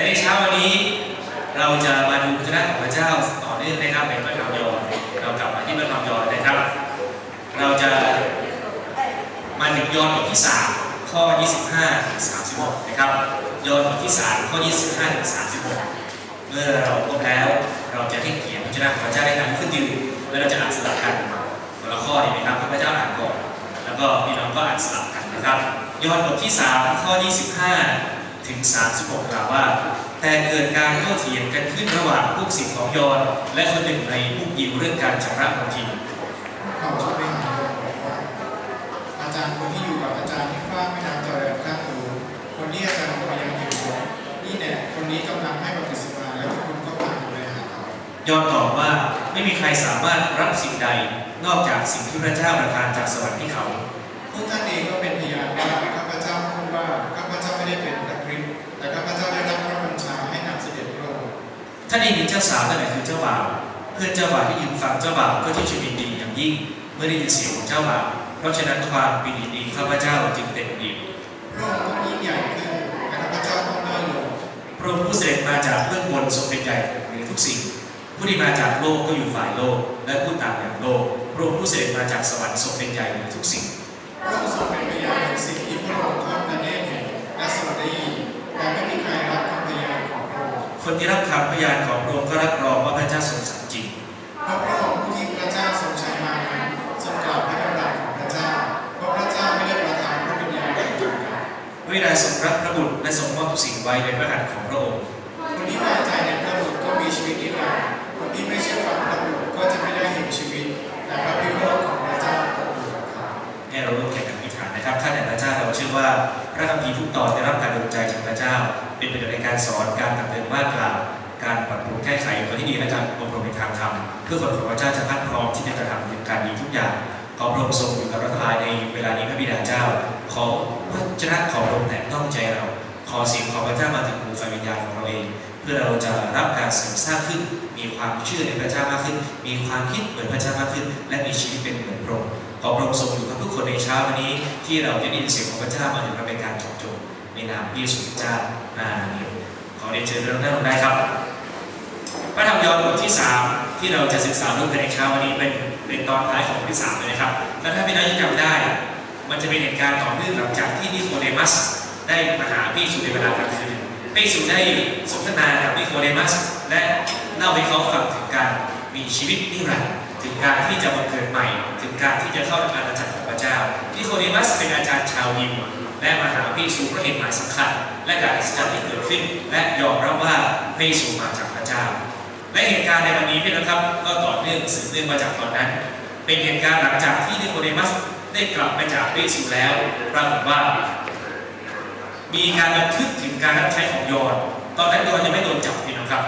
และในเช้าวันนี้เราจะมาดูพระเจ้าของพระเจ้าต่อเนื่องนะครับในพระธรรมยอห์นเรากลับมาที่พระธรรมยอห์นนะครับ เราจะมาถึงยอห์นบทที่ 3 ข้อ 25ถึง36 นะครับยอห์นบทที่ 3 ข้อ 25ถึง36 เมื่อเราพบแล้วเราจะให้เกียรติพระเจ้าของพระเจ้าได้นำขึ้นยืนและเราจะอ่านสลับกันคนละข้อดีไหมครับพระเจ้าอ่านก่อน แล้วก็พี่น้องก็อ่านสลับกันนะครับยอห์นบทที่ 3 ข้อ 25 ถึง 36 กล่าวว่า แต่เกิดการโต้เถียงกันขึ้นระหว่างลูกศิษย์ของยอห์นและคนหนึ่งในพวกยิวเรื่องการชำระมนทินเขาจะไปหาบอกว่าอาจารย์คนที่อยู่กับอาจารย์ที่ฟ้ากแม่น้ำจอร์แดนข้ามตูคนที่อาจารย์พยายามอยู่นี่แหละคนนี้กำลังให้บัพติศมาแล้วทุกคนก็พาไปหาเขายอห์นตอบว่าไม่มีใครสามารถรับสิ่งใดนอกจากสิ่งที่พระเจ้าประทานจากสวรรค์ให้เขาพวกท่านเองก็เป็นพยานว่าข้าพเจ้าพูดว่าข้าพเจ้าไม่ได้เป็น นักคริสต์แต่ข้าพเจ้าได้รับพระบัญชาให้นำเสด็จพระองค์ท่านเองมีเจ้าสาวนั่นแหละคือเจ้าบ่าวเพื่อนเจ้าบ่าวที่ยืนฟังเจ้าบ่าวก็ที่ชื่นยินดีอย่างยิ่งเมื่อได้ยินเสียงของเจ้าบ่าวเพราะฉะนั้นความปีนดีข้าพเจ้าจึงเต็มอิ่มพระองค์ต้องยิ่งใหญ่ขึ้นแต่ข้าพเจ้าต้องน้อยลงพระองค์ผู้เสด็จมาจากเบื้องบนทรงเป็นใหญ่เหนือทุกสิ่ง ผู้ที่มาจากโลกก็อยู่ฝ่ายโลก และผู้ต่างอย่างโลกพระองค์ผู้เสด็จมาจากสวรรค์ทรงเป็นใหญ่เหนือทุกสิ่งพระองค์ทรงเป็นพยานแห่งสิ่งที่พระองค์ ค์คนที่รับคำพยานของพระองค์ก็รับรองว่าพระเจ้าทรงสัตย์จริงเพราะพระองค์ผู้ที่พระเจ้าทรงใช้มานั้นทรงกล่าวพระดำรัสของพระเจ้าเพราะพระเจ้าไม่ได้ประทานพระวิญญาณแก่ใครเวลาทรงรับพระบุตรและทรงมอบทุกสิ่งไว้ในพระหัตถ์ของพระองค์คนที่วางใจในพระบุตรก็มีชีวิตนิรันดร์คนที่ไม่เชื่อฟังพระบุตรก็จะไม่ได้เห็นชีวิตแต่พระพิโรธของพระเจ้าก็อยู่กับเขาให้เราร่วมแข่งกันอธิษฐานนะครับท่านแห่งพระเจ้าเราเชื่อว่าพระคัมภีร์ทุกตอนได้รับการดลใจจากพระเจ้า เป็นประโยชน์ในการสอนการตักเตือนว่ากล่าวการปรับปรุงแก้ไขคนที่ดีและการอบรมในทางธรรมเพื่อคนของพระเจ้าจะพัดพร้อมที่จะกระทำการดีทุกอย่างขอพระองค์ทรงอยู่กับรัฐบาลในเวลานี้พระบิดาเจ้า ขอพระเจ้าของพระองค์แตะต้องใจเรา ขอเสียงของพระเจ้ามาถึงหูไฟวิญญาณของเราเอง เพื่อเราจะรับการเสริมสร้างขึ้น มีความเชื่อในพระเจ้ามากขึ้น มีความคิดเหมือนพระเจ้ามากขึ้น และมีชีวิตเป็นเหมือนพระองค์ขอพระองค์ทรงอยู่กับทุกคนในเช้าวันนี้ ที่เราจะได้ยินเสียงของพระเจ้ามาถึงเราเป็นการจบ นนามพระเยซูคริสต์เจ้าอาเมนขอเรียนเชิญเรื่องนั้นลงได้ครับ พระธรรมยอห์นบทที่ 3 ที่เราจะศึกษาร่วมกันในเช้าวันนี้เป็นเป็นตอนท้ายของบทที่3เลยนะครับและถ้าพี่น้องยังจำได้ มันจะเป็นเหตุการณ์ต่อเนื่องหลังจากที่นิโคเดมัสได้มาหาพระเยซูในเวลากลางคืนพระเยซูได้สนทนากับนิโคเดมัส และเล่าให้เขาฟังถึงการมีชีวิตนิรันดร์ถึงการที่จะบังเกิดใหม่ ถึงการที่จะเข้าอาณาจักรของพระเจ้านิโคเดมัสเป็นอาจารย์ชาวยิว และมหาพระเยซูเพระเหตุหมายสำคัญ และการอัศจรรย์ที่เกิดขึ้น และยอมรับว่าพระเยซูมาจากพระเจ้า และเหตุการณ์ในวันนี้พี่นะครับ ก็ต่อเนื่องสืบเนื่องมาจากตอนนั้น เป็นเหตุการณ์หลังจากที่นิโคเดมัสได้กลับไปจากพระเยซูแล้วปรากฏว่า มีการบันทึกถึงการรับใช้ของยอนตอนนั้นยอนยังไม่โดนจับพี่นะครับ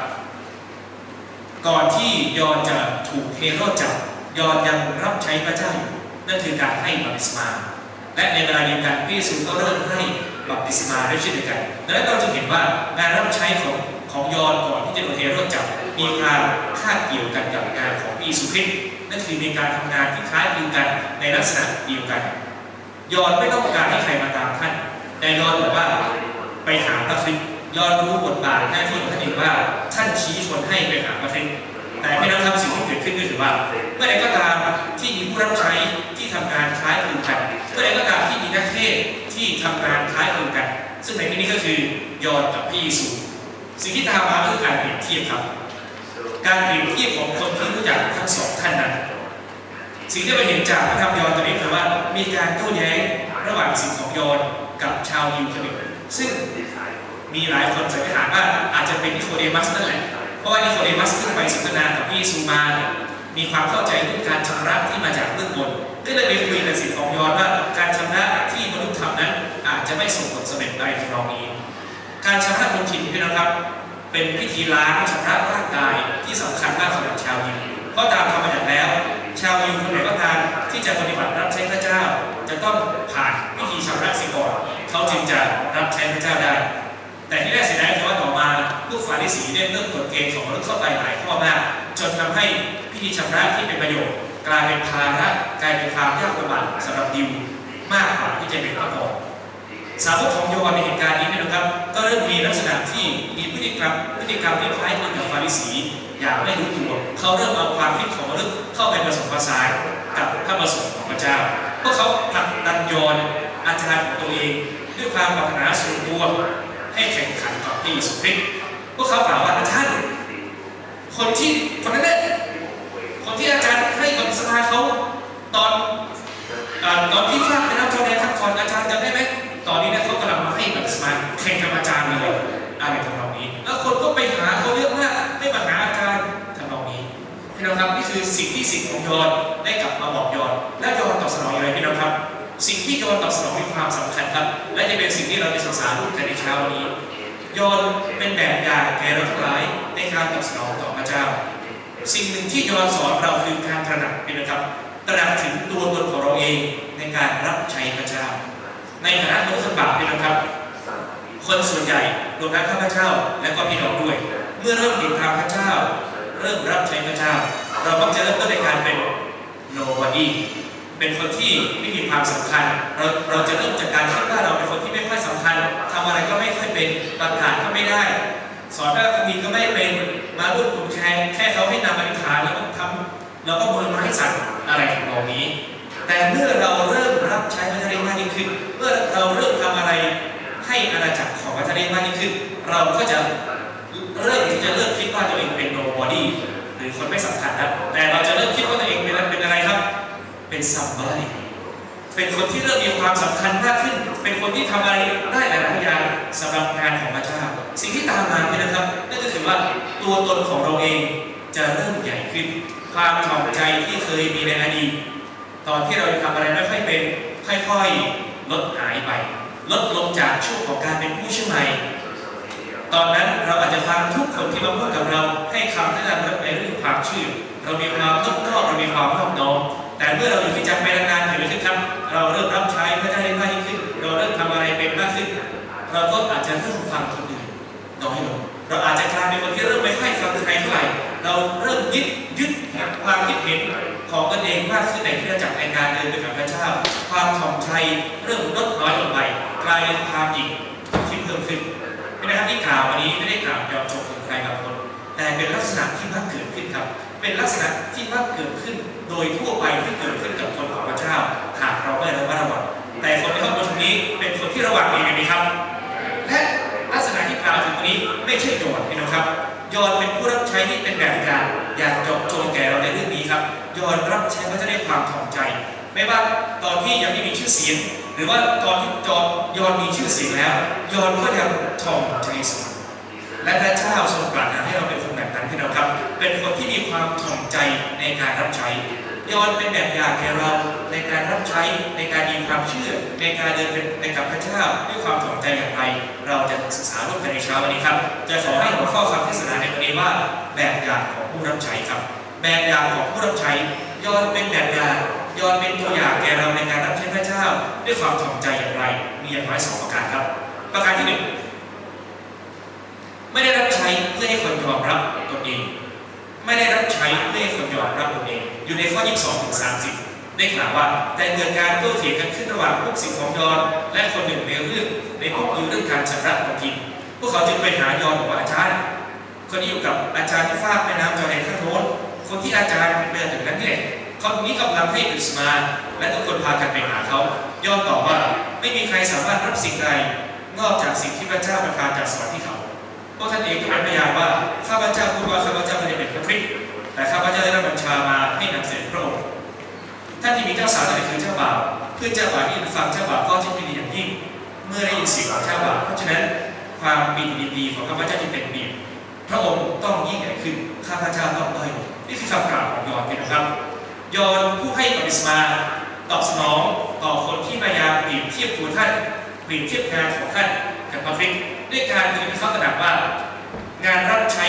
ก่อนที่ยอนจะถูกเฮโรดจับยอนยังรับใช้พระเจ้าอยู่นั่นคือการให้บัพติศมา และในเวลาเดียวกันพระเยซูก็เริ่มให้บัพติศมาด้วยเช่นเดียวกันดังนั้นเราจะเห็นว่าการรับใช้ของของยอห์นก่อนที่จะโดนเฮโรดจับมีความคาดเกี่ยวกันกับงานของพระเยซูคริสต์นั่นคือมีการทำงานที่คล้ายคลึงกันในลักษณะเดียวกัน ยอห์นไม่ต้องการให้ใครมาตามท่านแต่ยอห์นบอกว่าไปหาพระคริสต์ยอห์นรู้บทบาทหน้าที่ของท่านเองว่าท่านชี้ชวนให้ไปหาพระคริสต์ แต่ไม่ต้องทำสิ่งที่เกิดขึ้นก็คือว่า เมื่อใดก็ตามที่มีผู้รับใช้ที่ทำงานคล้ายคลึงกัน เมื่อใดก็ตามที่มีนักเทศที่ทำงานคล้ายคลึงกัน ซึ่งในที่นี้ก็คือยอนกับพระเยซูสิ่งที่ตามมาคือการเปรียบเทียบครับ การเปรียบเทียบของคนที่รู้จักทั้งสองท่านนั้นสิ่งที่เราเห็นจากพระธรรมยอห์นตอนนี้คือว่ามีการโต้แย้งระหว่างสิ่งของยอห์นกับชาวยิวคนหนึ่งซึ่งมีหลายคนสันนิษฐานว่าอาจจะเป็นนิโคเดมัสนั่นแหละ เพราะว่านิโคเดมัสขึ้นไปสนทนากับพระเยซูมาเนี่ยมีความเข้าใจเรื่องการชำระที่มาจากเบื้องบนก็เลยไปคุยกับสิ่งของยอนว่า การชำระที่มนุษย์ทำนั้น อาจจะไม่ส่งผลสำเร็จในทำนองนี้ การชำระมลทินพี่น้องครับ เป็นพิธีล้างชำระร่างกายที่สำคัญมากสำหรับชาวยิวเพราะตามธรรมบัญญัติแล้ว ชาวยิวคนไหนก็ตามที่จะปฏิบัติรับใช้พระเจ้า จะต้องผ่านพิธีชำระสียก่อนเขาจึงจะรับใช้พระเจ้าได้ แต่ที่น่าเสียดายคือว่าต่อมาลูกฟาริสีได้เริ่มกฎเกณฑ์ของมนุษย์เข้าไปหลายข้อมาก จนทำให้พิธีชำระที่เป็นประโยชน์ กลายเป็นภาระกลายเป็นความยากลำบากสำหรับยิวมากกว่าที่จะเป็นพระพรสาวกของโยนในเหตุการณ์นี้นะครับ ก็เริ่มมีลักษณะที่มีพฤติกรรมพฤติกรรมที่คล้ายคลึงกับฟาริสีอย่างไม่รู้ตัวเขาเริ่มเอาความคิดของมนุษย์เข้าไปผสมผสานกับพระประสงค์ของพระเจ้าพวกเขาผลักดันยอนอาจารย์ของตัวเอง ด้วยความปรารถนาส่วนตัว ให้แข่งขันกับพระเยซูคริษพวกเขากล่าวว่าอาจารย์คนที่คนนั้นเนี่ยคนที่อาจารย์ให้กับสมาเขาตอนอตอนที่ฟาดไปน้ำจอแดนครับก่อนอาจารย์จำได้ไหมตอนนี้เนี่ยเขากำลังมาให้แบบสมาแข่งกับอาจารย์เลยอะไรทำนองนี้ แล้วคนก็ไปหาเขาเยอะมากไม่มาหาอาจารย์ทำนองนี้พี่น้องครับนี่คือสิ่งที่สิ่งของยอนได้กลับมาบอกยอนและยอนตอบสนองอย่างไรพี่น้องครับ สิ่งที่ยอนตอบสนองมีความสำคัญครับ และจะเป็นสิ่งที่เราจะศึกษาร่วมกันในเช้าวันนี้ยอนเป็นแบบอย่างแก่เราทั้งหลายในการตอบสนองต่อพระเจ้า สิ่งหนึ่งที่ยอนสอนเราคือการตระหนักพี่นนะครับ ตระหนักถึงตัวตนของเราเองในการรับใช้พระเจ้า ในฐานะมนุษย์บาปพี่นนะครับ คนส่วนใหญ่รวมทั้งข้าพเจ้าและก็พี่น้องด้วย เมื่อเริ่มติดตามพระเจ้า เริ่มรับใช้พระเจ้า เราก็จะเริ่มต้นในการเป็น nobody เป็นคนที่ไม่มีความสำคัญ เราเราจะเริ่มจากการคิดว่าเราเป็นคนที่ไม่ค่อยสำคัญทำอะไรก็ไม่ค่อยเป็นประกาศก็ไม่ได้ สอนพระคัมภีร์ก็ไม่เป็นมาร่วมกลุ่มแชร์แค่เขาให้นำอธิษฐานแล้วก็ทำแล้วก็บนไม้สั่นอะไรของเรานี้ แต่เมื่อเราเริ่มรับใช้พระเจ้าได้มากยิ่งขึ้น เมื่อเราเริ่มทำอะไรให้อาณาจักรของพระเจ้าได้มากยิ่งขึ้น เราก็จะเริ่มที่จะเริ่มคิดว่าตัวเองเป็น nobody หรือคนไม่สำคัญครับแต่เราจะเริ่มคิดว่าตัวเองเป็น somebody เป็นคนที่เริ่มมีความสำคัญมากขึ้น เป็นคนที่ทำอะไรได้หลายอย่างสำหรับงานของพระเจ้า สิ่งที่ตามมาเนี่ยนะครับนั่นก็คือว่าตัวตนของเราเองจะเริ่มใหญ่ขึ้น ความถ่อมใจที่เคยมีในอดีตตอนที่เราทำอะไรไม่ค่อยเป็นค่อยๆลดหายไป ลดลงจากช่วงของการเป็นผู้เชื่อใหม่ตอนนั้นเราอาจจะฟังทุกคนที่มาพูดกับเราให้คำแนะนำในเรื่องความเชื่อเรามีความนอบนอบเรามีความนอบน้อม แต่เมื่อเราอยู่ที่จักรไปนานๆเกิดอะไรขึ้นครับ เราเริ่มรับใช้พระเจ้าได้มากยิ่งขึ้น เราเริ่มทำอะไรเป็นมากขึ้น เราก็อาจจะเริ่มฟังคนอื่นน้อยลงเราอาจจะกลายเป็นคนที่เริ่มไม่ค่อยฟังใครเท่าไหร่เราเริ่มยึดยึดความคิดเห็นของตนเองมากขึ้นในที่เราจักรในการเดินไปกับพระเจ้า ความถ่อมใจเริ่มลดน้อยลงไปกลายเป็นความหยิ่งที่เพิ่มขึ้นไม่นะครับที่กล่าววันนี้ไม่ได้กล่าวเจาะจงถึงใครบางคน แต่เป็นลักษณะที่มักเกิดขึ้นครับ เป็นลักษณะที่มักเกิดขึ้นโดยทั่วไปที่เกิดขึ้นกับคนของพระเจ้าหากเราไม่ระมัดระวังแต่คนในห้องประชุมนี้เป็นคนที่ระวังดีไหมครับ และลักษณะที่กล่าวถึงตรงนี้ไม่ใช่โยนพี่น้องครับยอนเป็นผู้รับใช้ที่เป็นแบบอย่างอย่างจาะจงแก่เราในเรื่องนี้ครับยอนรับใช้ก็จะได้ความถ่อมใจ ไม่ว่าตอนที่ยังไม่มีชื่อเสียง หรือว่าตอนที่จอนยอนมีชื่อเสียงแล้ว ยอนก็ยังถ่อมใจเสมอ และพระเจ้าทรงปรารถนาให้เราเป็นคนแบบนั้นพี่น้องครับ เป็นคนที่มีความถ่อมใจในการรับใช้ยอนเป็นแบบอย่างแก่เราในการรับใช้ในการมีความเชื่อ ในการเดินเป็นในกับพระเจ้าด้วยความถ่อมใจอย่างไรเราจะศึกษาร่วมกันในเช้าวันนี้ครับ จะขอให้หัวข้อคำเทศนาในวันนี้ว่า แบบอย่างของผู้รับใช้ครับ แบบอย่างของผู้รับใช้ยอนเป็นแบบอย่างยอนเป็นตัวอย่างแก่เราในการรับใช้พระเจ้า ด้วยความถ่อมใจอย่างไร มีอย่างน้อยสองประการครับ ประการที่หนึ่ง ไม่ได้รับใช้เพื่อให้คนยอมรับตนเอง ไม่ได้รับใช้เพื่อให้คนยอมรับตนเอง อยู่ในข้อ 22ถึง30 ได้กล่าวว่าแต่เกิดการโต้เถียงกันขึ้นระหว่างพวกสิทธิของยอนและคนหนึ่งในเรื่องในพวกคือเรื่องการชำระของทินพวกเขาจึงไปหายอนบอกว่าอาจารย์ คนที่อยู่กับอาจารย์ที่ฟากแม่น้ำจอร์แดนข้างโน้นคนที่อาจารย์เดินถึงนั้นเนี่ยเขานี้กำลังให้ปริสมา และทุกคนพากันไปหาเขายอนตอบว่าไม่มีใครสามารถรับสิ่งใดนอกจากสิ่งที่พระเจ้าประทานจากสวรรค์ที่เขา กท่านเองก็เป็นพยานว่าข้าพเจ้าพูดว่าข้าพเจ้าไม่ได้เป็นพระคริสต์แต่ข้าพเจ้าได้รับบัญชามาให้นำเสด็จพระองค์ท่านที่มีเจ้าสาวนั่นคือเจ้าบ่าวเพื่อเจ้าบ่าวที่ฟังเจ้าบ่าวก็จะเป็นดีอย่างยิ่ง เมื่อได้ยินเสียงของเจ้าบ่าวเพราะฉะนั้นความปีติดีของข้าพเจ้าจึงเต็มเปี่ยมพระองค์ต้องยิ่งใหญ่ขึ้นข้าพเจ้าต้องด้อยนี่คือคำกล่าวของยอห์นนะครับยอห์นผู้ให้บัพติศมาตอบสนองต่อคนที่พยายามเปรียบเทียบตัวท่านเปรียบเทียบงานของท่านกับพระคริสต์ ด้วยการที่เขาตระหนักว่า งานรับใช้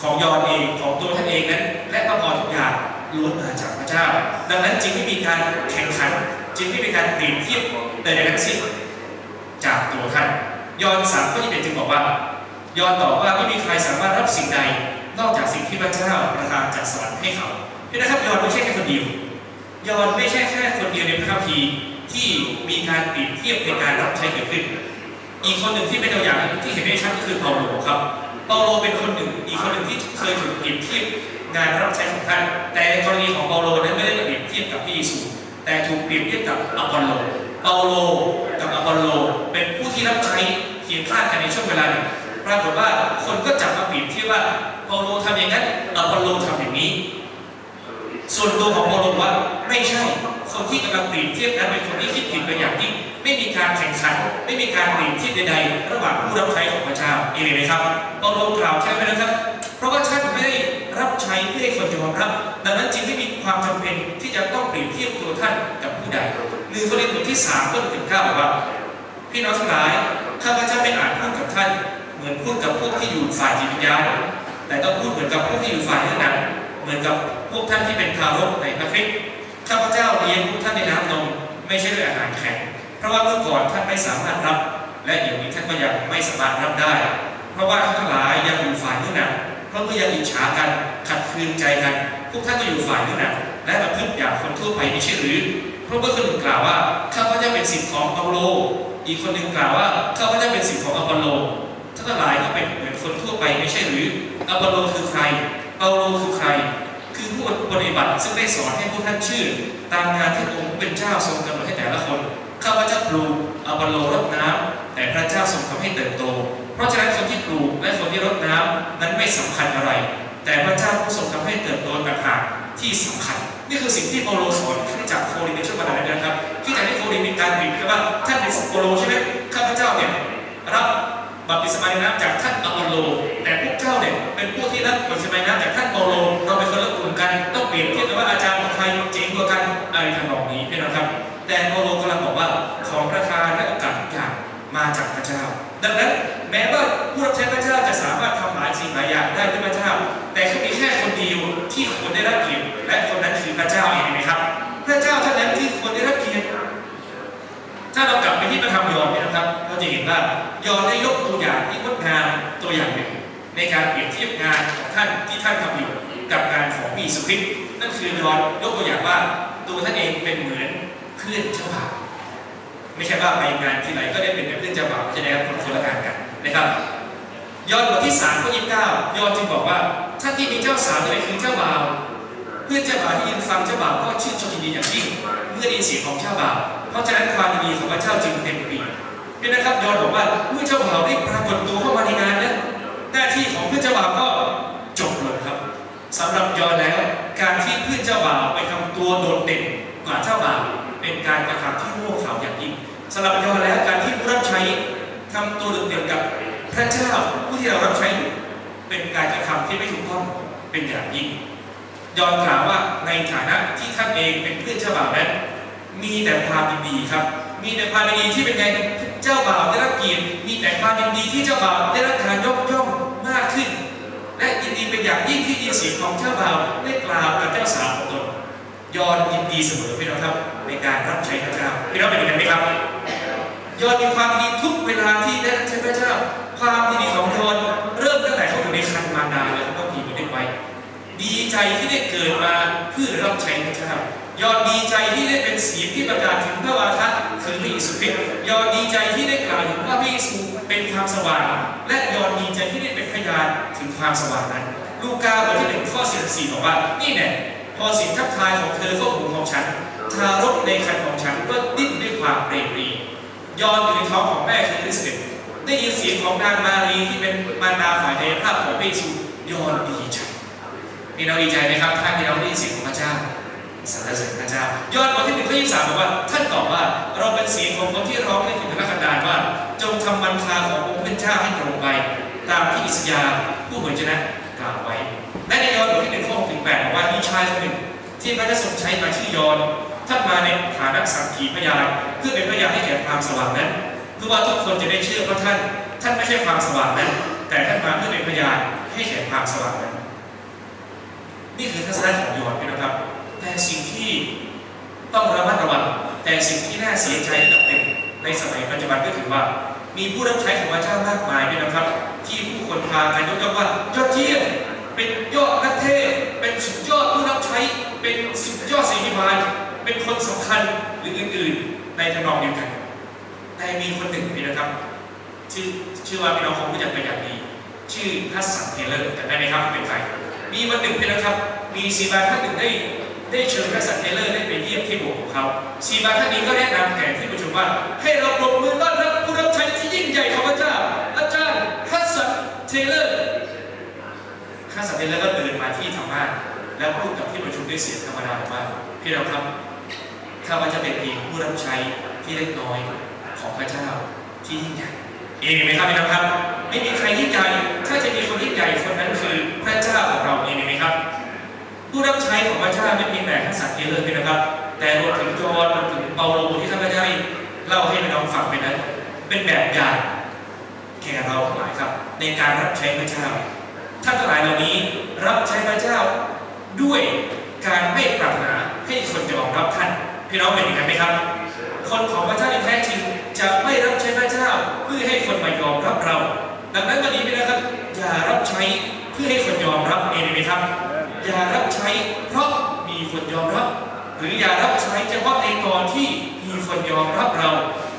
ของยอนเองของตัวท่านเองนั้น และประกอบทุกอย่างล้วนมาจากพระเจ้า ดังนั้นจึงไม่มีการแข่งขัน จึงไม่มีการเปรียบเทียบใดๆทั้งสิ้นจากตัวท่านยอนสามข้อที่เป็นจึงบอกว่า ยอนตอบว่าไม่มีใครสามารถรับสิ่งใดนอกจากสิ่งที่พระเจ้าประทานจากสวรรค์ให้เขานี่นะครับยอนไม่ใช่แค่คนเดียวยอนไม่ใช่แค่คนเดียวในพระคัมภีร์ที่มีการเปรียบเทียบในการรับใช้เกิดขึ้น อีกคนหนึ่งที่เป็นตัวอย่างที่เห็นได้ชัดก็คือเปาโลครับเปาโลเป็นคนหนึ่ง อีกคนหนึ่งที่เคยถูกเปรียบเทียบงานรับใช้ของท่านแต่ในกรณีของเปาโลนั้นไม่ได้เปรียบเทียบกับพระเยซูแต่ถูกเปรียบเทียบกับอปอลโลเปาโลกับอปอลโลเป็นผู้ที่รับใช้เคียงข้างกันในช่วงเวลาหนึ่งปรากฏว่าคนก็จับมาเปรียบเทียบว่าเปาโลทำอย่างนั้นอปอลโลทำอย่างนี้ ส่วนตัวของเปาโลบอกว่าไม่ใช่ คนที่กำลังเปรียบเทียบนั้นเป็นคนที่คิดผิดไปอย่างยิ่งไม่มีการแข่งขัน ไม่มีการเปรียบเทียบใดๆ ระหว่างผู้รับใช้ของพระเจ้าเองเลยไหมครับเปาโลกล่าวใช่ไหมนะครับ เพราะว่าท่านไม่ได้รับใช้เพื่อให้คนยอมรับ ดังนั้นจึงไม่มีความจำเป็นที่จะต้องเปรียบเทียบตัวท่านกับผู้ใดหนึ่งคนเรียนบทที่สามต้นถึงเก้าบอกว่าพี่น้องทั้งหลายข้าพเจ้าไม่อาจพูดกับท่าน เหมือนพูดกับพวกที่อยู่ฝ่ายจิตวิญญาณแต่ต้องพูดเหมือนกับพวกที่อยู่ฝ่ายเนื้อหนังเหมือนกับพวกท่านที่เป็นทารกในพระคริสต์ ข้าพเจ้าเลี้ยงพวกท่านในน้ำนมไม่ใช่ด้วยอาหารแข็ง เพราะว่าเมื่อก่อนท่านไม่สามารถรับ และเดี๋ยวนี้ท่านก็ยังไม่สามารถรับได้ เพราะว่าท่านทั้งหลายยังอยู่ฝ่ายนื้อหนังเพราะเมื่อยังอิจฉากันขัดเคืองใจกัน พวกท่านก็อยู่ฝ่ายนื้อหนังและประพฤติอย่างคนทั่วไปไม่ใช่หรือ เพราะเมื่อคนหนึ่งกล่าวว่าข้าพเจ้าเป็นสิทธิ์ของเปาโล อีกคนหนึ่งกล่าวว่าข้าพเจ้าเป็นสิทธิ์ของอปอลโลท่านทั้งหลายก็เป็นเหมือนคนทั่วไปไม่ใช่หรืออปอลโลคือใครเปาโลคือใคร ผู้ปฏิบัติซึ่งได้สอนให้พวกท่านชื่อ ตามงานที่องค์เป็นเจ้าทรงกำหนดให้แต่ละคนข้าพเจ้าปลูกอปอลโลรดน้ำแต่พระเจ้าทรงทำให้เติบโต เพราะฉะนั้นคนที่ปลูกและคนที่รดน้ำนั้นไม่สำคัญอะไร แต่พระเจ้าผู้ทรงทำให้เติบโตต่างหากที่สำคัญ นี่คือสิ่งที่เปโลสอนคริสตจักโครินในช่วงเวลานั้นนะครับคริสตจักรที่โครินมีการบเทียบว่าท่านเป็นสโปโลใช่ไหมข้าพเจ้าเนี่ยรับ บัพติศมาในน้ำจากท่านอปอลโล แต่พวกเจ้าเนี่ยเป็นผู้ที่รับบัพติศมาในน้ำจากท่านเปาโล เราเป็นคนละกลุ่มกัน ต้องเปรียบเทียบกันว่าอาจารย์ของใครเจ๋งกว่ากันอะไรทำนองนี้พี่น้องครับ แต่เปาโลกำลังบอกว่าของประทานและโอกาสทุกอย่างมาจากพระเจ้า ดังนั้นแม้ว่าผู้รับใช้พระเจ้าจะสามารถทำหลายสิ่งหลายอย่างได้ด้วยพระเจ้า แต่ก็มีแค่คนเดียวที่ควรได้รับเกียรติและคนนั้นคือพระเจ้าเองนไหมครับ พระเจ้าเท่านั้นที่ควรได้รับเกียรติถ้าเรากลับไปที่พระธรรมยอห์นเนี่ยนะครับ เราจะเห็นว่า ยอนได้ยกตัวอย่างที่งดงามตัวอย่างหนึ่ง ในการเปรียบเทียบงานของท่านที่ท่านทำอยู่กับงานของพระเยซูคริสต์นั่นคือยอนยกตัวอย่างว่าตัวท่านเองเป็นเหมือนเพื่อนเจ้าบ่าวไม่ใช่ว่าไปงานที่ไหนก็ได้เป็นเพื่อนเจ้าบ่าวใช่ไหมครับคนคนละงานกันนะครับยอนบทที่สามข้อยี่สิบเก้ายอนจึงบอกว่าท่านที่มีเจ้าสาวตัวไหนคือเจ้าบ่าวเพื่อนเจ้าบ่าวที่ยินฟังเจ้าบ่าวก็ชื่นชมยินดีอย่างยิ่งเมื่อได้ยินเสียงของเจ้าบ่าวเพราะฉะนั้นความดีของพระเจ้าจึงเต็มปี นี่นะครับยอนบอกว่าเมื่อเจ้าบ่าวได้ปรากฏตัวเข้ามาในงานนั้นหน้าที่ของเพื่อนเจ้าบ่าวก็จบลงครับสำหรับยอนแล้ว การที่เพื่อนเจ้าบ่าวไปทำตัวโดดเด่นกว่าเจ้าบ่าวเป็นการกระทำที่โง่เขลาอย่างยิ่งสำหรับยอนแล้วการที่ผู้รับใช้ทำตัวโดดเด่นกับพระเจ้าผู้ที่เรารับใช้อยู่เป็นการกระทำที่ไม่ถูกต้องเป็นอย่างยิ่งยอนกล่าวว่าในฐานะที่ท่านเองเป็นเพื่อนเจ้าบ่าวนั้นมีแต่ความดีครับ มีแต่ความดีที่เป็นไง เจ้าบ่าวได้รับเกียรติ มีแต่ความยินดีที่เจ้าบ่าวได้รับการยกย่องมากขึ้น และยินดีเป็นอย่างยิ่งที่ยินเสียงของเจ้าบ่าวได้กล่าวกับเจ้าสาวของตนยอนยินดีเสมอพี่น้องครับ ในการรับใช้พระเจ้าพี่น้องเป็นอย่างนั้ไหมครับยอนมีความดีทุกเวลาที่ได้รับใช้พระเจ้า ความดีของยอนเริ่มตั้งแต่เขาอยู่ในคันมารดาเลยครับผีมันได้ไว้ ดีใจที่ได้เกิดมาเพื่อรับใช้พระเจ้ายอดดีใจที่ได้เป็นเสียงที่ประกาศถึงพระวาทะคือพระเยซูคริสต์ยอดดีใจที่ได้กล่าวถึงว่าพระเยซูเป็นความสว่างและยอดดีใจที่ได้เป็นพยานถึงความสว่างนั้น ลูกาบทที่หนึ่งข้อสี่สี่บอกว่า นี่แน่พอเสียงทักทายของเธอเข้าหูของฉัน ทารกในคันของฉันก็ดิ้นด้วยความเปรปรียอนอยู่ในท้องของแม่คืออลิซาเบธได้ยินเสียงของนางมารีที่เป็นมารดาฝ่ายเทพภาพของพระเยซูยอนดีใจพี่น้องดีใจไหมครับถ้านพี่น้องได้ยินเสียงของพระเจ้า สรรเสริญพระเจ้า ยอดบทที่หนึ่งข้อยี่สามบอกว่า ท่านตอบว่าเราเป็นเสียงของคนที่ร้องให้ถึงพระกันดารว่า จงทำมันคาขององค์พระเจ้าให้ตรงไป ตามที่อิสยาผู้เผยชนะกล่าวไว้ และในยอห์นบทที่หนึ่งข้อหกถึงแปดบอกว่ามีชายคนหนึ่ง ที่พระเจ้าทรงใช้มาชื่อยอห์นท่านมาในฐานะสักขีพยานเพื่อเป็นพยานให้แก่ความสว่างนั้นเพื่อว่าทุกคนจะได้เชื่อว่าท่าน ท่านไม่ใช่ความสว่างนั้นแต่ท่านมาเพื่อเป็นพยานให้แก่ความสว่างนั้นนี่คือทัศนะของยอห์นนะครับ แต่สิ่งที่ต้องระมัดระวังแต่สิ่งที่น่าเสียใจระดับหนึ่งในสมัยปัจจุบันก็คือว่า มีผู้รับใช้ของพระเจ้ามากมายด้วยนะครับ ที่ผู้คนพากันยกย่องว่ายอดเยี่ยมเป็นยอดนักเทศเป็นสุดยอดผู้รับใช้ เป็นสุดยอดศิริบาลเป็นคนสำคัญหรืออื่นๆ ในทำนองเดียวกัน แต่มีคนหนึ่งนี่นะครับ ชื่อชื่อว่าพี่น้องคงรู้จักเป็นอย่างดีชื่อฮัสสันเทเลอร์จำได้ไหมครับเป็นใครมีวันหนึ่งพี่นะครับ มีซีบาท่านหนึ่งได้ ได้เชิญฮัสสันเทเลอร์ได้ไปเยี่ยมที่โบสถ์ของเขาซีบาท่านนี้ก็แนะนำแก่ที่ประชุมว่า ให้เราปรบมือต้อนรับผู้รับใช้ที่ยิ่งใหญ่ของพระเจ้าอาจารย์ฮัสสันเทเลอร์ข้าสัตย์แล้วก็เดินมาที่ธรรมะแล้วพูดกับที่ประชุมด้วยเสียงธรรมดาบอกว่าพี่เราครับข้าพเจ้าเป็นเพียงผู้รับใช้ที่เล็กน้อยของพระเจ้าที่ยิ่งใหญ่เองไหมครับพี่น้องครับ ไม่มีใครยิ่งใหญ่ถ้าจะมีคนยิ่งใหญ่คนนั้นคือพระเจ้าของเราเองไหมครับ ผู้รับใช้ของพระเจ้าไม่เพียงแต่ข้าสัตย์เลยนะครับ แต่รวมถึงจอห์นรวมถึงเปาโลที่ข้านพระเจ้าได้เล่าให้พี่น้องฟังไปนั้น เป็นแบบอย่างแก่เราทั้งหลายครับ ในการรับใช้พระเจ้าท่านทั้งหลายเหล่านี้รับใช้พระเจ้าด้วยการไม่ปรารถนาให้คนยอมรับท่านพี่น้องเป็นอย่างนั้นไหมครับ คนของพระเจ้าที่แท้จริง หรืออย่ารับใช้เฉพาะในตอนที่มีคนยอมรับเรา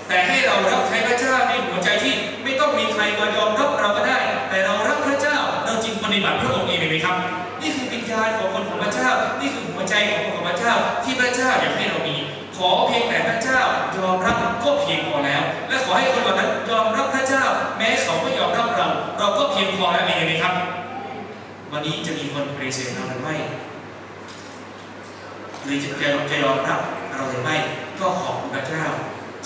แต่ให้เรารับใช้พระเจ้าในหัวใจที่ไม่ต้องมีใครมายอมรับเราก็ได้ แต่เรารักพระเจ้าเราจริงปฏิบัติพระองค์เองไหมครับ นี่คือวิญญาณของคนของพระเจ้า นี่คือหัวใจของคนของพระเจ้า ที่พระเจ้าอยากให้เรามี ขอเพียงแต่พระเจ้ายอมรับก็เพียงพอแล้ว และขอให้คนเหล่านั้นยอมรับพระเจ้า แม้เขาไม่ยอมรับเรา เราก็เพียงพอแล้วเองไหมครับ วันนี้จะมีคนปฏิเสธเราหรือไม่ หรือจะจะยอมรับเราหรือไม่ก็ขอบคุณพระเจ้า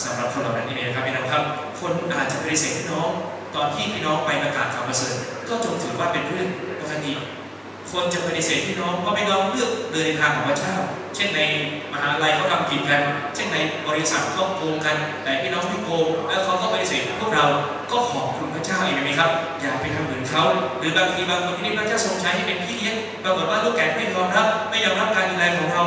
สำหรับคนเหล่านั้นนี่เองนะครับพี่น้องครับ คนอาจจะปฏิเสธพี่น้องตอนที่พี่น้องไปประกาศข่าวประเสริฐก็จงถือว่าเป็นเรื่องปกติคนจะปฏิเสธพี่น้องเพราะพี่น้องเลือกเดินในทางของพระเจ้า เช่นในมหาลัยเขาทำผิดกัน เช่นในบริษัทเขาโกงกัน แต่พี่น้องไม่โกงแล้วเขาก็ปฏิเสธพวกเราก็ขอบคุณพระเจ้าเองไหมครับ อย่าไปทำ เหมือนเขา หรือบางทีบางคนที่พระเจ้าทรงใช้ให้เป็นพี่เลี้ยงปรากฏว่าลูกแกะไม่ยอมรับ ไม่ยอมรับการดูแลของเรา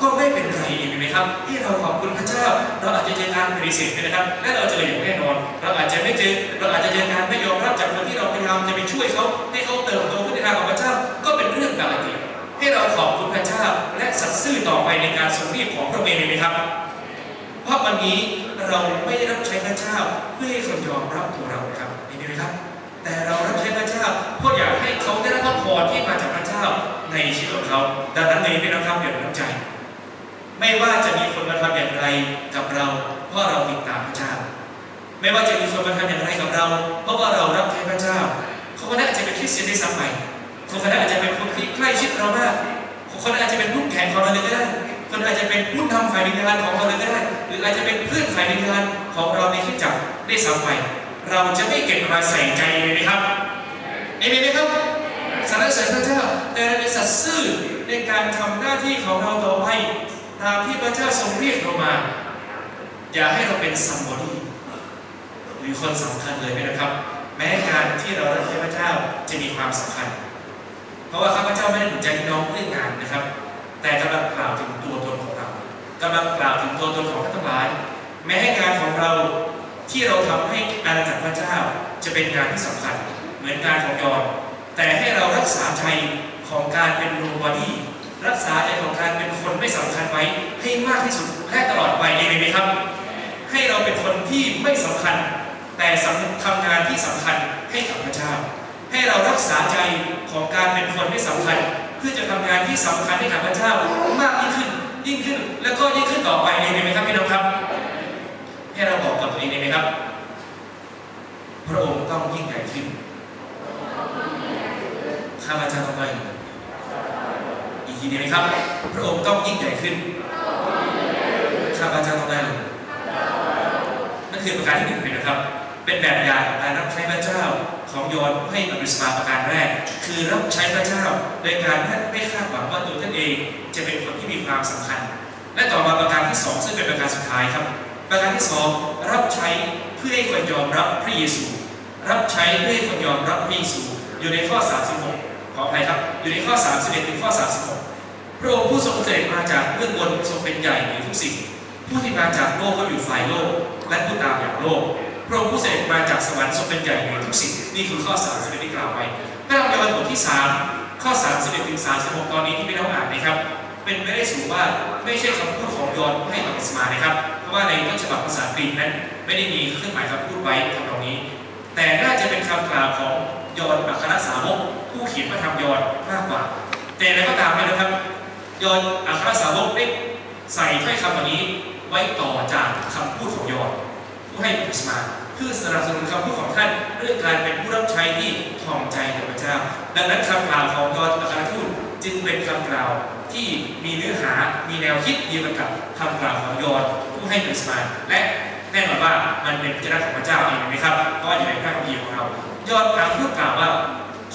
ก็ไม่เป็นไรเองไหมครับ ที่เราขอบคุณพระเจ้า เราอาจจะเจอการปฏิเสธนะครับและเราเจออย่างแน่นอน เราอาจจะไม่เจอ เราอาจจะเจอการไม่ยอมรับจากคนที่เราพยายามจะไปช่วยเขาให้เขาเติบโตขึ้นในทางของพระเจ้า ก็เป็นเรื่องปกติให้เราขอบคุณพระเจ้า และสัตย์ซื่อต่อไปในการทรงเรียกของพระเวรไหมครับเพราะวันนี้เราไม่ได้รับใช้พระเจ้าเพื่อให้คนยอมรับตัวเรานะครับเห็นไหมครับ แต่เรารับใช้พระเจ้าเพราะอยากให้เขาได้รับพระพรที่มาจากพระเจ้าในชีวิตของเขา ดังนั้นเลยพี่น้องครับอย่าน้ำใจ ไม่ว่าจะมีคนมาทำอย่างไรกับเราเพราะเราติดตามพระเจ้า ไม่ว่าจะมีคนมาทำอย่างไรกับเรา เพราะว่าเรารับใช้พระเจ้าเขาคนนั้นอาจจะเป็นคริสเตียนได้ซ้ำไปคนคนนั้นอาจจะเป็นคนที่ใกล้ชิดเรามากคนนั้นอาจจะเป็นผู้แข่งของเราเลยก็ได้คนอาจจะเป็นผู้นำฝ่ายวิญญาณของเราเลยก็ได้ หรืออาจจะเป็นเพื่อนฝ่ายวิญญาณของเราในคริสตจักได้ซ้ำไป เราจะไม่เก็บมาใส่ใจเลยไหมครับเอเมนไหมครับสรรเสริญพระเจ้าแต่เราเป็นสัตย์ซื่อในการทำหน้าที่ของเราต่อไปตามที่พระเจ้าทรงเรียกเรามา อย่าให้เราเป็นซัมบอดี้หรือคนสำคัญเลยนะครับ แม้การที่เรารับใช้พระเจ้าจะมีความสำคัญ เพราะว่าข้าพเจ้าไม่ได้หนุนใจพี่น้องเรื่องงานนะครับ แต่กำลังกล่าวถึงตัวตนของเรากำลังกล่าวถึงตัวตนของท่านทั้งหลาย แม้ให้งานของเรา ที่เราทำให้อาณาจักรพระเจ้าจะเป็นงานที่สำคัญเหมือนงานของยอนแต่ให้เรารักษาใจของการเป็นโนบอดี้รักษาใจของการเป็นคนไม่สำคัญไว้ให้มากที่สุดและตลอดไปเองไหมครับ ให้เราเป็นคนที่ไม่สำคัญ แต่สำทำงานที่สำคัญให้กับพระเจ้า ให้เรารักษาใจของการเป็นคนไม่สำคัญ เพื่อจะทำงานที่สำคัญให้กับพระเจ้ามากยิ่งขึ้นยิ่งขึ้น แล้วก็ยิ่งขึ้นต่อไปเองไหมครับพี่น้องครับ ให้เราบอกกับตัวเองเลยไหมครับ พระองค์ต้องยิ่งใหญ่ขึ้นข้าพเจ้าต้องได้อีกทีดีไหมครับพระองค์ต้องยิ่งใหญ่ขึ้นข้าพเจ้าต้องได้เลยนั่นคือประการที่หนึ่งเลยนะครับ เป็นแบบอย่างการรับใช้พระเจ้าของโยนให้บริสมาประการแรก คือรับใช้พระเจ้าโดยการไม่คาดหวังว่าตัวท่านเอง จะเป็นคนที่มีความสำคัญ และต่อมาประการที่สองซึ่งเป็นประการสุดท้ายครับ ประการที่สองรับใช้เพื่อให้คนยอมรับพระเยซู รับใช้เพื่อให้คนยอมรับพระเยซู อยู่ในข้อ 36 ขออภัยครับ อยู่ในข้อ 31 ถึงข้อ 36 พระองค์ผู้ทรงเสด็จมาจากเบื้องบนทรงเป็นใหญ่ในทุกสิ่ง ผู้ที่มาจากโลกก็อยู่ฝ่ายโลก และผู้ตามอย่างโลก พระองค์ผู้เสด็จมาจากสวรรค์ทรงเป็นใหญ่ในทุกสิ่ง นี่คือข้อ 31 ที่กล่าวไว้พระธรรมยอห์นบทที่ 3 ข้อ 31 ถึง 36 ตอนนี้ที่ไม่ต้องอ่านนะครับ เป็นไม่ได้สูงว่าไม่ใช่คำพูดของยอห์นให้บัพติศมานะครับ ราะว่าในต้นฉบับภาษาอังกฤษนั้น ไม่ได้มีเครื่องหมายคำพูดไว้ทำตรงนี้ แต่น่าจะเป็นคำกล่าวของยอนอัครสาวก ผู้เขียนพระธรรมยอห์นมากกว่า แต่อะไรก็ตามเนี่ยนะครับ ยอนอัครสาวกได้ใส่ถ้อยคำเหล่านี้ไว้ต่อจากคำพูดของยอห์นผู้ให้บัพติมาเพื่อสนับสนุนคำพูดของท่านเรื่องการเป็นผู้รับใช้ที่ถ่อมใจแด่พระเจ้า ดังนั้นคำกล่าวของยอนอัครทูตจึงเป็นคำกล่าว ที่มีเนื้อหา มีแนวคิดเดียวกันกับคำกล่าวของยอนผู้ให้บัพติศมาและแน่นอนว่ามันเป็นพระเจ้าของพระเจ้าเองนะครับเพราะว่อยู่ในพระคัมภีร์ของเรา ยอห์นอัครทูตกล่าวว่า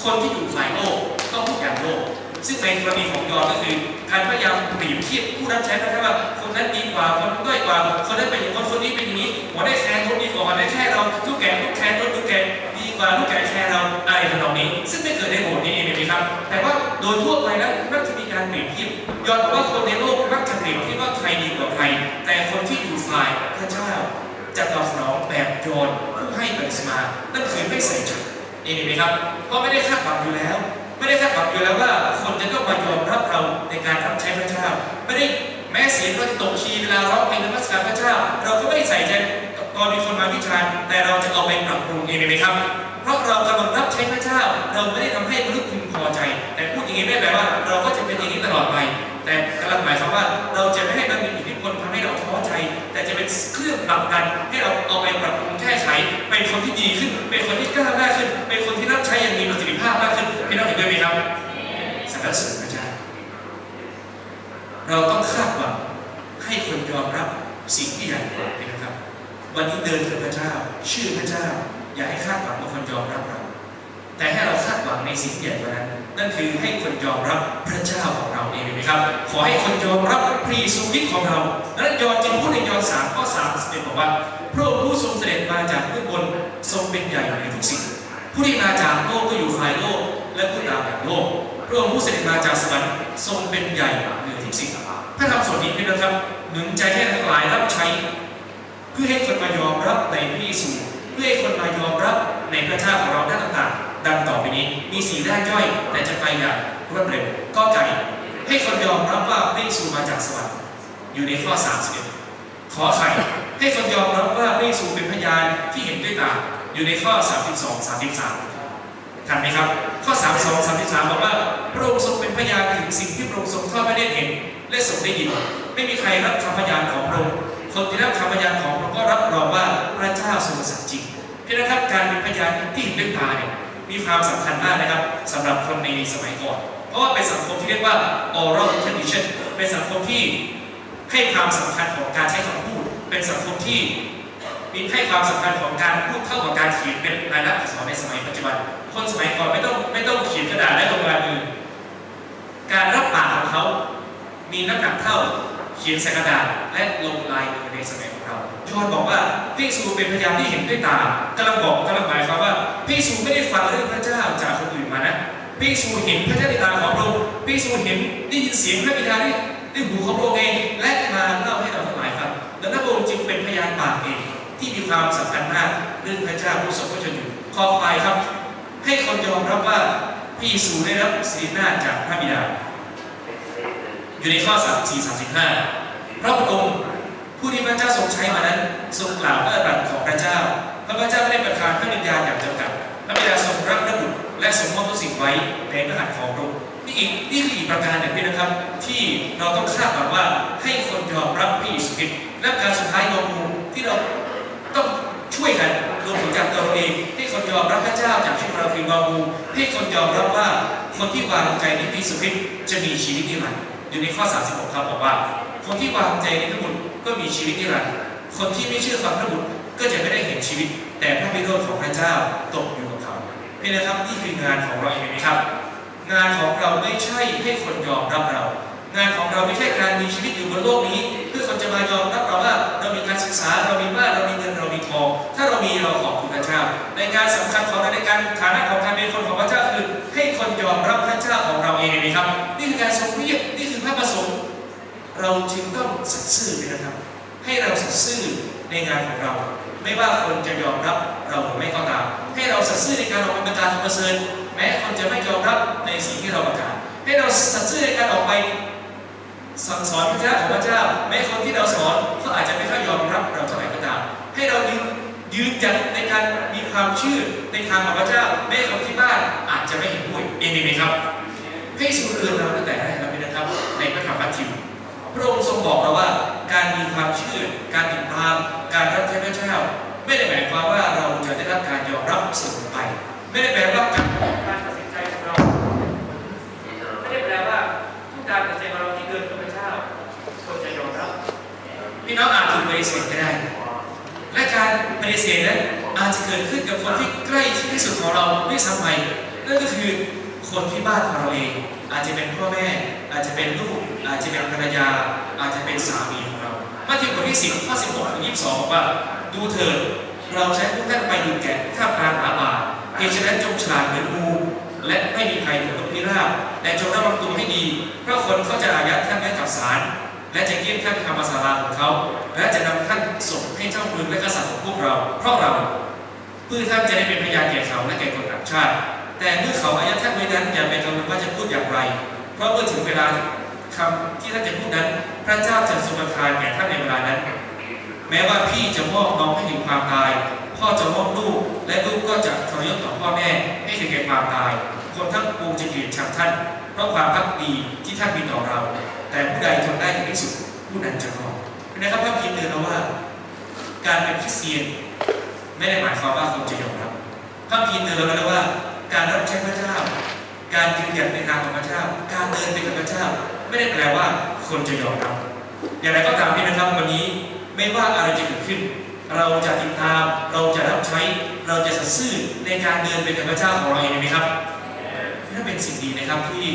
คนที่อยู่ฝ่ายโลกต้องพูดอย่างโลก ซึ่งในกรณีของยอนก็คือ การพยายามเปรียบเทียบผู้รับใช้พระเจ้าว่าคนนั้นดีกว่าคนนั้นด้อยกว่าคนนั้นเป็นอย่างนั้นคนนี้เป็นอย่างนี้หัวได้แคร์คนดีกว่าหัวได้แค่เราทุกแก่ทุกแคร์ทุกแก่ดีกว่าทุกแก่แคร์เราอะไรทำนองนี้ ซึ่งไม่เกิดในโบสถ์นี้ ครับ แต่ว่าโดยทั่วไปแล้วมักจะมีการเปรียบเทียบยอห์นว่าคนในโลกมักจะเปรียบเทียบว่าใครดีกว่าใคร แต่คนที่อยู่ฝ่ายพระเจ้าจะตอบสนองแบบโยนผู้ให้บัพติศมานั่นคือไม่ใส่ใจเองไหมครับก็ไม่ได้คาดหวังอยู่แล้ว ไม่ได้คาดหวังอยู่แล้วว่าคนจะต้องมายอมรับเราในการรับใช้พระเจ้า ไม่ได้แม้เสียงเราจะตกคีเวลาร้องเพลงนมัสการพระเจ้า เราก็ไม่ได้ใส่ใจตอนมีคนมาวิจารณ์แต่เราจะเอาไปปรับปรุงเองไหมครับ เพราะเรากำลัง ใช้พระเจ้า เราไม่ได้ทำให้มนุษย์พึงพอใจ แต่พูดอย่างนี้ไม่ได้แปลว่า เราก็จะเป็นอย่างนี้ตลอดไป แต่กำลังหมายความว่าเราจะไม่ให้มันมีอิทธิพลทำให้เราท้อใจ แต่จะเป็นเครื่องผลักดันให้เราเอาไปปรับปรุงแก้ไข เป็นคนที่ดีขึ้น เป็นคนที่กล้าหน้าขึ้น เป็นคนที่รับใช้อย่างมีประสิทธิภาพมากขึ้นพี่น้องเห็นด้วยไหมครับสรรเสริญพระเจ้าเราต้องคาดหวังให้คนยอมรับสิ่งที่ใหญ่กว่านะครับ วันนี้เดินกับพระเจ้า ชื่อพระเจ้า อย่าให้คาดหวังว่าคนยอมรับเรา แต่ให้เราคาดหวังในสิ่งใหญ่กว่านั้น นั่นคือให้คนยอมรับพระเจ้าของเราเองไหมครับ ขอให้คนยอมรับพระเยซูคริสต์ของเราดังนั้นยอห์นจึงพูดในยอห์นสามข้อสามสิบเอ็ดบอกว่าพระองค์ผู้ทรงเสด็จมาจากเบื้องบนทรงเป็นใหญ่ในทุกสิ่ง ผู้ที่มาจากโลกก็อยู่ฝ่ายโลก และผู้ตามแบบโลก พระองค์ผู้เสด็จมาจากสวรรค์ทรงเป็นใหญ่เหนือทุกสิ่งพระธรรมส่วนนี้พี่นะครับหนุนใจให้ทั้งหลายรับใช้ เพื่อให้คนมายอมรับในพระเยซูเพื่อให้คนมายอมรับในพระเจ้าของเราด้านต่างๆ ดังต่อไปนี้ มีสีด้านย่อยแต่จะไปอย่างรวดเร็วก็ไก่ให้คนยอมรับว่าพระเยซูมาจากสวรรค์อยู่ในข้อ 31 ขอไข่ให้คนยอมรับว่าพระเยซูเป็นพยานที่เห็นด้วยตาอยู่ในข้อ 32 33ทันไหมครับ ข้อ 32 33บอกว่าพระองค์ทรงเป็นพยานถึงสิ่งที่พระองค์ทรงทอดพระเนตรเห็น และทรงได้ยิน ไม่มีใครรับคำพยานของพระองค์คนที่รับคำพยานของพระองค์ก็รับรองว่าพระเจ้าทรงสัตย์จริงพี่นะครับการเป็นพยานที่เห็นด้วยตาเนี่ย มีความสำคัญมากนะครับสำหรับคนในสมัยก่อน เพราะว่าเป็นสังคมที่เรียกว่า oral tradition เป็นสังคมที่ให้ความสำคัญของการใช้คำพูด เป็นสังคมที่มีให้ความสำคัญของการพูดเท่ากับการเขียนเป็นรายลักษณ์อักษรในสมัยปัจจุบัน คนสมัยก่อนไม่ต้องไม่ต้องเขียนกระดาษและลงลายมือการรับปากของเขา มีน้ำหนักเท่า เขียนใส่กระดาษและลงลายมือในสมัยของเรายอนบอกว่าพระเยซูเป็นพยานที่เห็นด้วยตากำลังบอกกำลังหมายความว่าพระเยซูไม่ได้ฟังเรื่องพระเจ้าจากคนอื่นมานะพระเยซูเห็นพระเจ้าในตาของพระองค์พระเยซูเห็นได้ยินเสียงพระบิดาได้ได้หูของพระองค์เองและมาเล่าให้เราทั้งหลายฟังดังนั้นพระองค์จึงเป็นพยานปากเองที่มีความสำคัญมากเรื่องพระเจ้าผู้ทรงพระชนอยู่ข้อไปครับ ให้คนยอมรับว่าพระเยซูได้รับสิรินาจากพระบิดา อยู่ในข้อ 34 35 พระองค์ผู้ที่พระเจ้าทรงใช้มานั้นทรงกล่าวพระบัญญัติของพระเจ้า พระเจ้าได้ประทานพระวิญญาณอย่างจำกัดพระบิดาทรงรับพระบุตรและทรงมอบทุกสิ่งไว้ในพระหัตถ์ของพระองค์นี่อีกนี่คืออีกประการหนึ่งด้วยนะครับ ที่เราต้องคาดหวังว่าให้คนยอมรับพระเยซูคริสต์และการสุดท้ายโยมูที่เราต้องช่วยกันรวมถึงจากตัวเราเองให้คนยอมรับพระเจ้าจากที่เราคือวามูให้คนยอมรับว่าคนที่วางใจในพระเยซูคริสต์จะมีชีวิตนิรันดร์ อยู่ในข้อ 36 ครับบอกว่า คนที่วางใจในพระบุตรก็มีชีวิตนิรันดร์คนที่ไม่เชื่อฟังพระบุตรก็จะไม่ได้เห็นชีวิต แต่พระบิดาของพระเจ้าตกอยู่กับเขานี่นะครับนี่คืองานของเราเองไหมครับ งานของเราไม่ใช่ให้คนยอมรับเรา งานของเราไม่ใช่การมีชีวิตอยู่บนโลกนี้ เพื่อคนจะมายอมรับเราว่าเรามีการศึกษาเรามีบ้านเรามีเงินเรามีทองถ้าเรามีเราขอบคุณพระเจ้า ในการสำคัญของเราในการฐานะของการเป็นคนของพระเจ้าคือ ให้คนยอมรับพระเจ้าของเราเองไหมครับ นี่คือการทรงเรียกน ระประสงค์เราจึงต้องสัตย์ซื่อนะครับ ให้เราสัตย์ซื่อในงานของเรา ไม่ว่าคนจะยอมรับเราหรือไม่ก็ตามให้เราสัตย์ซื่อในการออกไปประกาศธรรมเสริญแม้คนจะไม่ยอมรับในสิ่งที่เราประกาศให้เราสัตย์ซื่อในการออกไปสั่งสอนพระเจ้าของพระเจ้า แม้คนที่เราสอนเขาอาจจะไม่ค่อยยอมรับเราเท่าไหร่ก็ตามให้เรายืนยืนหยัดในการมีความเชื่อในทางของพระเจ้าแม้คนที่บ้านอาจจะไม่เห็นด้วยเองไหมครับพระเยซูเตือนเราตั้งแต่แรกครับ ในพระธรรมมัทธิวพระองค์ทรงบอกเราว่า การมีความเชื่อ การติดตาม การรับใช้พระเจ้า ไม่ได้หมายความว่าเราจะได้รับการยอมรับเสมอไป ไม่ได้แปลว่าการการตัดสินใจของเราไม่ได้แปลว่าทุกการตัดสินใจของเราที่เกินกับพระเจ้าคนจะยอมรับพี่น้องอาจถูกปฏิเสธก็ได้ และการปฏิเสธนั้นอาจจะเกิดขึ้นกับคนที่ใกล้ชิดที่สุดของเราด้วยซ้ำไปนั่นก็คือ คนที่บ้านของเราเอง อาจจะเป็นพ่อแม่ อาจจะเป็นลูก อาจจะเป็นภรรยา อาจจะเป็นสามีของเรามาที่บทที่สิบข้อสิบหกถึงยี่สิบสองบอกว่าดูเถิดเราใช้พวกท่านไปอยู่แก่ท่ามกางหาป่าเหตุฉะนั้นจงฉลาดเหมือนงูและไม่มีภัยเหมือนนกพิราบแต่จงระวังตัวให้ดี เพราะคนเขาจะอายัดท่านไว้กับศาลและจะเยี่ยมท่านธรรมาลาของเขา และจะนำท่านส่งให้เจ้าเมืองและกษัตริย์ของพวกเรา เพราะเรา เพื่อท่านจะได้เป็นพยานแก่เขาและแก่คนต่างชาติ แต่เมื่อเขาอายัดท่านไว้นั้นอย่าไปกังวลว่าจะพูดอย่างไร เพราะเมื่อถึงเวลาคำที่ท่านจะพูดนั้น พระเจ้าจะทรงประทานแก่ท่านในเวลานั้น แม้ว่าพี่จะมอบน้องให้ถึงความตาย พ่อจะมอบลูก และลูกก็จะทรยศต่อพ่อแม่ให้ถึงแก่ความตาย คนทั้งปวงจะเกลียดชังท่าน เพราะความพักดีที่ท่านมีต่อเรา แต่ผู้ใดทนได้ถึงที่สุดผู้นั้นจะรอดนะครับพระพีร์เตือนเราว่า การเป็นคริสเตียน ไม่ได้หมายความว่าคนจะยอมรับพระพีร์เตือนเราแล้วว่า การรับใช้พระเจ้า การยืนหยัดในทางของพระเจ้า การเดินไปกับพระเจ้า ไม่ได้แปลว่าคนจะยอมรับอย่างไรก็ตามพี่นะครับวันนี้ไม่ว่าอะไรจะเกิดขึ้น เราจะติดตามเราจะรับใช้เราจะสัตย์ซื่อในการเดินไปกับพระเจ้าของเราเองไหมครับนั่นเป็นสิ่งดีนะครับที่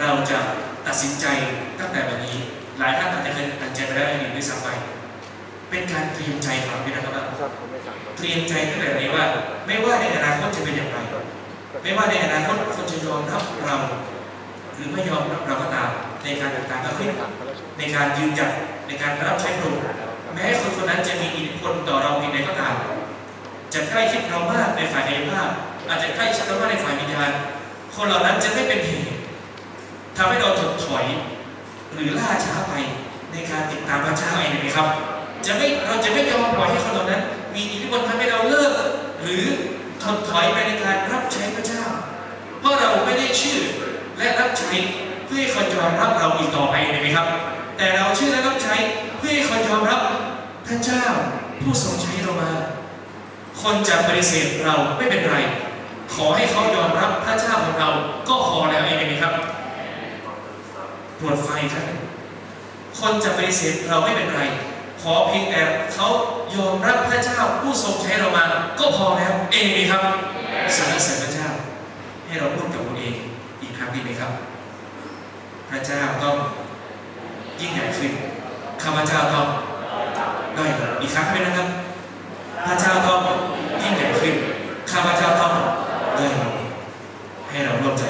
เราจะตัดสินใจตั้งแต่วันนี้ หลายท่านอาจจะเคยตัดสินใจไปแล้วในด้วยซ้ำไป เป็นการเตรียมใจของเราพี่นะครับว่าเตรียมใจตั้งแต่วันนี้ว่า ไม่ว่าในอนาคตจะเป็นอย่างไร ไม่ว่าในอนาคตคนจะยอมรับเรา หรือไม่ยอมรับเราก็ตามในการติดตามพระคริสต์ในการยืนหยัดในการรับใช้พระองค์แม้คนคนนั้นจะมีอิทธิพลต่อเราเพียงใดก็ตามจะใกล้ชิดเรามากในฝ่ายกายภาพ อาจจะใกล้ชิดเรามากในฝ่ายวิญญาณคนเหล่านั้นจะไม่เป็นเหตุทำให้เราถดถอย หรือล่าช้าไปในการติดตามพระเจ้าเองไหมครับ จะไม่เราจะไม่ยอมปล่อยให้คนเหล่านั้น มีอิทธิพลทำให้เราเลิก หรือถดถอยไปในการรับใช้พระเจ้า เพราะเราไม่ได้ชื่อและรับใช้เพื่อให้คนยอมรับเราอีกต่อไปเห็นไหมครับ แต่เราชื่อและรับใช้เพื่อให้คนยอมรับพระเจ้าผู้ทรงใช้เรามา คนจะปฏิเสธเราไม่เป็นไร ขอให้เขายอมรับพระเจ้าของเราก็พอแล้วเองนไหมครับตรวจไฟครับคนจะปฏิเสธเราไม่เป็นไร ขอเพียงแต่เขายอมรับพระเจ้าผู้ทรงใช้เรามาก็พอแล้วเองไหมครับสรรเสริญพระเจ้า ให้เราพูดกับตัวเองอีกครั้งดีไหมครับ พระเจ้าต้องยิ่งใหญ่ขึ้นข้าพเจ้าต้องด้อยลงอีกครั้งไหมนะครับ พระเจ้าต้องยิ่งใหญ่ขึ้นข้าพเจ้าต้องด้อยลงให้เราร่วมใจ